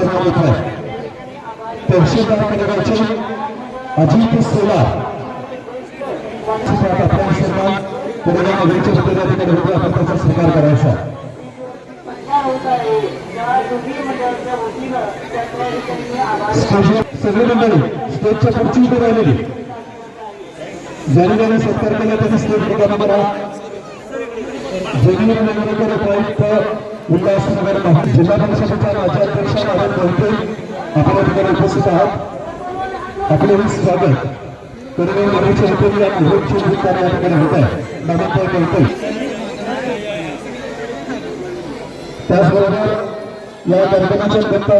सन्मान होत आहे तहसीलदार कडगावचे अजित सेवा आपला स्वीकार करायचा सगळे मंडळी स्टेजच्या पुढची उभे राहिलेली ज्याने सत्कार केला त्यांनी स्टेज रिकामा जगीर नगरकर उल्हासनगर महा जिल्हा परिषदेच्या राज्याध्यक्ष मॅडम मोहिते आपल्या ठिकाणी उपस्थित आहात. आपले स्वागत कडगाव नगरीच्या वतीने या मुहूर्तचे निमित्ताने या ठिकाणी होत आहे. त्याचबरोबर या कार्यक्रमाच्या नंतर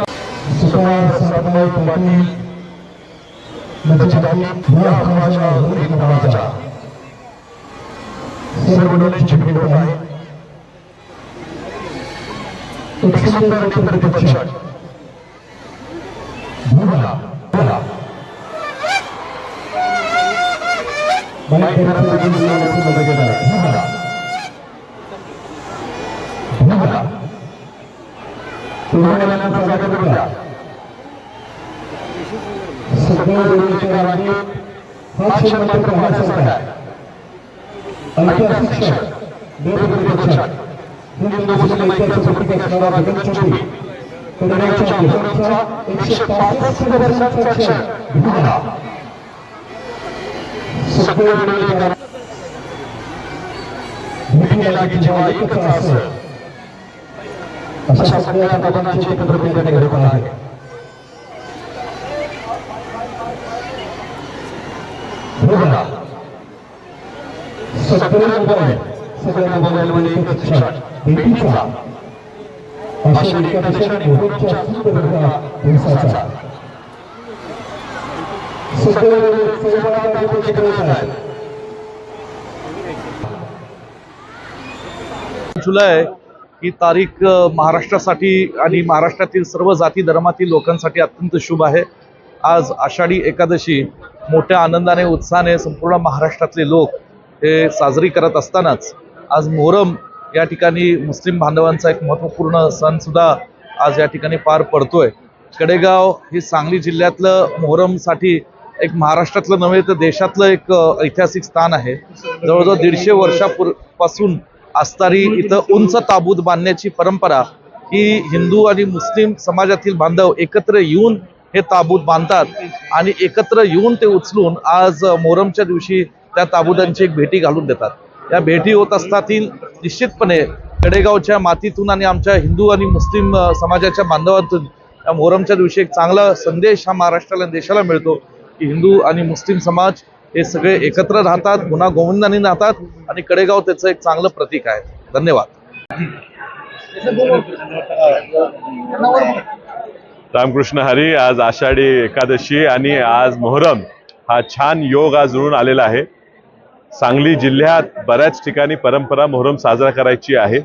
सुकाळ पाटील सर्व मुलांची भेट आहे. एक सुंदर उत्तर प्रतिक्षण भूला भूला माईक करायचं देखील मुलांची मदत येणार तुम्हाला साजरा करूया सगळ्या देवीच्या मात्र आहे ऐतिहासिक हिंदू मुस्लिम ऐतिहासिक प्रतीक असणारा गगनचुंबी कडव्याच्या भुजंगचा एकशे पासष्ट वर्षांचा क्षण भूला सगळ्या देवीच्या रांगेत भेटी लागी जेव्हा एकच असं अशा सगळ्या बाबांची एकत्र भेटणे घडत आहे भूला सगळे मोबाईल सगळ्या मोबाईलमध्ये एकच क्षण भेटीचा अशा दिवसाचा. जुलै ही तारीख महाराष्ट्रासाठी आणि महाराष्ट्रातील सर्व जाती धर्मातील लोकांसाठी अत्यंत शुभ आहे. आज आषाढी एकादशी मोठ्या आनंदाने उत्साहाने संपूर्ण महाराष्ट्रातले लोक हे साजरी करत असतानाच आज मोहरम या ठिकाणी मुस्लिम बांधवांचा एक महत्त्वपूर्ण सणसुद्धा आज या ठिकाणी पार पडतोय. कडेगाव हे सांगली जिल्ह्यातलं मोहरमसाठी एक महाराष्ट्रातलं नव्हे तर देशातलं एक ऐतिहासिक स्थान आहे. जवळजवळ दीडशे वर्षापूर्वीपासून असणारी इथं उंच ताबूत बांधण्याची परंपरा ही हिंदू आणि मुस्लिम समाजातील बांधव एकत्र येऊन हे ताबूत बांधतात आणि एकत्र येऊन ते उचलून आज मोहरमच्या दिवशी त्या ताबूतांची एक भेटी घालून देतात. या भेटी होत असतातील निश्चितपणे कडेगावच्या मातीतून आणि आमच्या हिंदू आणि मुस्लिम समाजाच्या बांधवातून या मोहरमच्या दिवशी एक चांगला संदेश हा महाराष्ट्राला आणि देशाला मिळतो की हिंदू आणि मुस्लिम समाज हे सगळे एकत्र राहतात गुन्हा गोविंदाने राहतात आणि कडेगाव त्याचं एक चांगलं प्रतीक आहे. धन्यवाद. रामकृष्ण हरी आज आषाढी एकादशी आणि आज मोहरम हा छान योग आज जुळून आलेला आहे. सांगली जिल्ह्यात बऱ्याच ठिकाणी परंपरा मोहरम साजरा करायची आहे.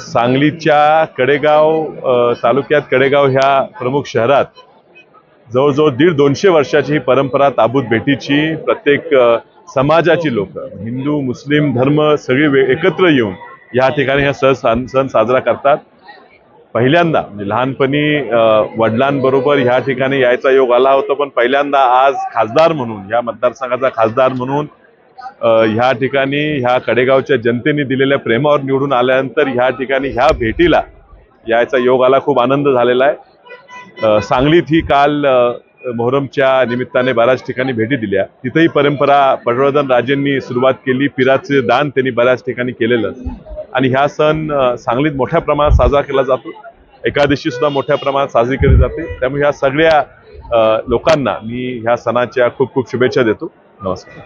सांगलीच्या कडेगाव तालुक्यात कडेगाव ह्या प्रमुख शहरात जवळजवळ दीड दोनशे वर्षाची ही परंपरा ताबूत भेटीची प्रत्येक समाजाची लोक हिंदू मुस्लिम धर्म सगळी वे- एकत्र येऊन या ठिकाणी हा सण सण सण साजरा करतात. पहिल्यांदा म्हणजे लहानपणी वडिलांबरोबर ह्या ठिकाणी यायचा योग आला होता पण पहिल्यांदा आज खासदार म्हणून या मतदारसंघाचा खासदार म्हणून ह्या ठिकाणी ह्या कडेगावच्या जनतेने दिलेल्या प्रेमावर निवडून आल्यानंतर ह्या ठिकाणी ह्या भेटीला यायचा योग आला खूप आनंद झालेला आहे. सांगलीत ही काल मोहरमच्या निमित्ताने बऱ्याच ठिकाणी भेटी दिल्या. तिथेही परंपरा पटवर्धन राजेंनी सुरुवात केली पिराचे दान त्यांनी बऱ्याच ठिकाणी केलेलं. आणि ह्या सण सांगलीत मोठ्या प्रमाणात साजरा केला जातो. एकादशी सुद्धा मोठ्या प्रमाणात साजरी केली जाते. त्यामुळे ह्या सगळ्या लोकांना मी ह्या सणाच्या खूप खूप शुभेच्छा देतो. नमस्कार.